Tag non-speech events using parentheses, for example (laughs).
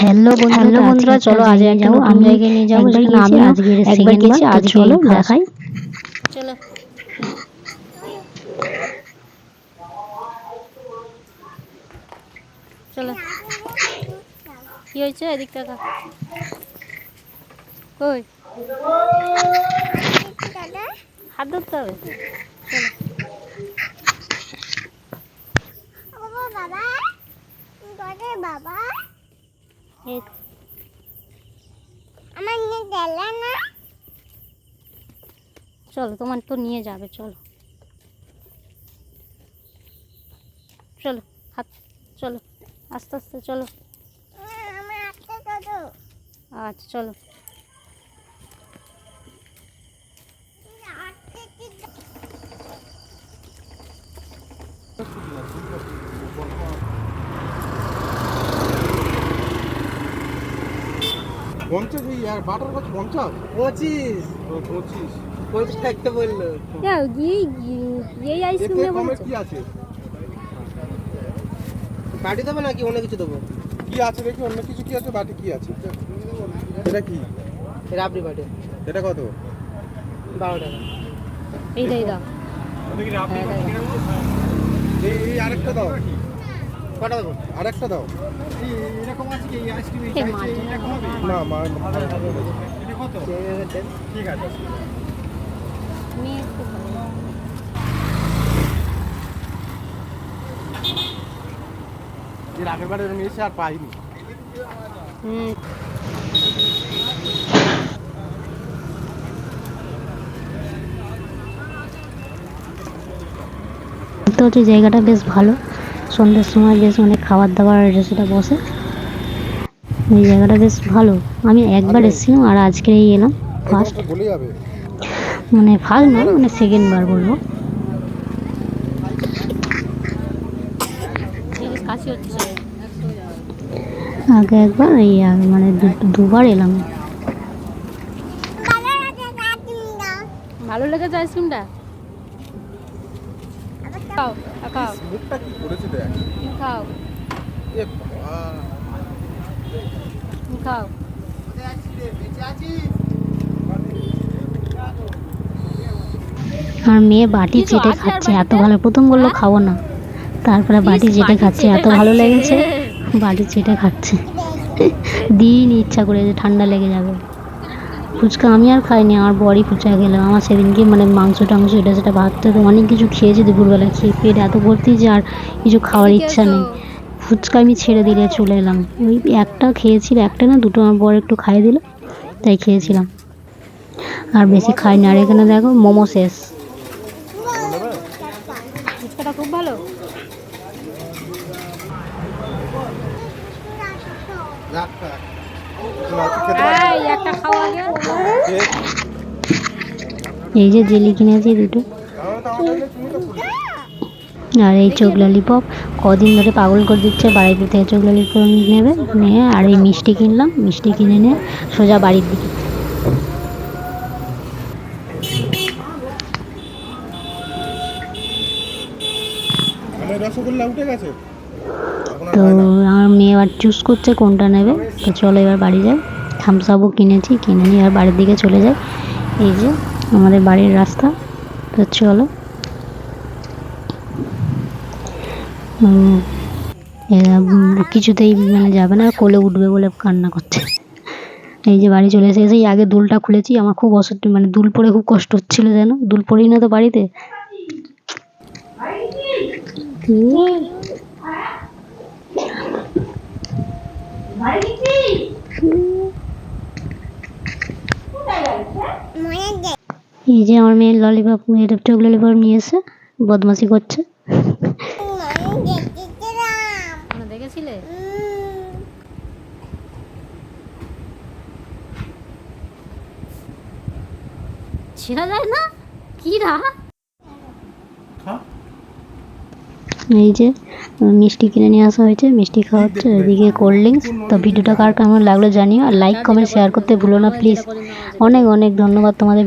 Hello বন্ধুরা বন্ধুরা চলো আজ একটা নতুন আমি জায়গায় নিয়ে যাব গেছি, আমি আজকে একবার গেছি বার, তো চলো দেখাই। চলো। চলো। কি হয়েছে এদিক টাকা কই হাত ধরতে হবে। চলো। বাবা বাবা। আমার নিয়ে গেলে না। চলো তোমার তো নিয়ে যাবে চলো। চলো হাত চলো আস্তে আস্তে চলো। আচ্ছা চলো। পঞ্চাশ এই আর বাটার কত পঞ্চাশ? পঁচিশ। ও, পঁচিশ। পঁচিশ একটা বলল। এই এই আইসক্রিম কি আছে? দেবো নাকি অন্য কিছু দেবো? কি আছে দেখি অন্য কিছু কি আছে বাটি কি আছে? এটা কি? রাবড়ি পার্টি এটা কত? বারো টাকা। এইটাই দাও। এই এই আরেকটা দাও। কটা দেবো আরেকটা দাও। এই মাছ না মা মেয়ে খুব ভালো। এর আগের বারে এরকম এসে আর পাইনি। হুম। তো হচ্ছে জায়গাটা বেশ ভালো। সন্ধ্যের সময় বেশ অনেক খাবার দাবার সেটা বসে। এই জায়গাটা বেশ ভালো। আমি একবার এসেছিলাম আর আজকে এই এলাম ফার্স্ট মানে ফার্স্ট নয় মানে সেকেন্ড বার বলব। আগে একবার এই মানে দুবার এলাম। ভালো লাগে না ভালো লেগেছে আইসক্রিমটা? খাও আর খাও মুখটা কি করেছে দেখ। খাও। এ বাবা। খাও। আর মেয়ে বাটি চেটে খাচ্ছে এত ভালো প্রথম বলল হ্যাঁ? খাব না। তারপরে বাটি চেটে খাচ্ছে এত ভালো লেগেছে। বাটি চেটে খাচ্ছে। (laughs) দিন ইচ্ছা করে যে ঠান্ডা লেগে যাবে। ফুচকা আমি আর খাইনি আমার বড়ি ফুচকা খেলাম আমার সেদিনকে মানে মাংস টাংস এটা সেটা ভাত তো অনেক কিছু খেয়েছি দুপুরবেলা খেয়ে পেট এত ভর্তি যে আর কিছু খাওয়ার ইচ্ছা নেই। ফুচকা আমি ছেড়ে দিলে চলে এলাম। ওই একটা খেয়েছিল একটা না দুটো আমার বর একটু খাইয়ে দিল তাই খেয়েছিলাম। আর বেশি খাইনি আর এখানে দেখো মোমো শেষ। খুব ভালো? রাখ এই যে জেলি কিনেছি দুটো। আর এই চোখ ললিপপ কদিন ধরে পাগল করে দিচ্ছে, বাড়িতে থেকে চোখ ললিপপ নেবে, নিয়ে আর এই মিষ্টি কিনলাম, মিষ্টি কিনে নিয়ে সোজা বাড়ির দিকে। রসগোল্লা উঠে গেছে? তো আমার মেয়ে এবার চুজ করছে কোনটা নেবে। তো চলো এবার বাড়ি যাই। থামস আপও কিনেছি কিনে নিয়ে এবার বাড়ির দিকে চলে যাই। এই যে আমাদের বাড়ির রাস্তা। তো চলো। এ, কিছুতেই মানে যাবে না কোলে উঠবে বলে কান্না করছে। এই যে বাড়ি চলে এসে এই আগে দুলটা খুলেছি। আমার খুব অসুখ মানে দুল পরে খুব কষ্ট হচ্ছিল যেন। দুল পরেই না তো বাড়িতে মনে দে এই যে আমার মেয়ে ললিপপ এটা চোখ ললিপপ নিয়ে এসে বদমাসি করছে। দেখেছিলে? ছেড়া যায় না? কি রা? এই যে মিষ্টি কিনে নিয়ে আসা হয়েছে মিষ্টি খাওয়া হচ্ছে এদিকে কোল্ড ড্রিঙ্কস তো ভিডিওটা কার কেমন লাগল জানিও আর লাইক কমেন্ট শেয়ার করতে ভুলো না প্লিজ অনেক অনেক ধন্যবাদ তোমাদের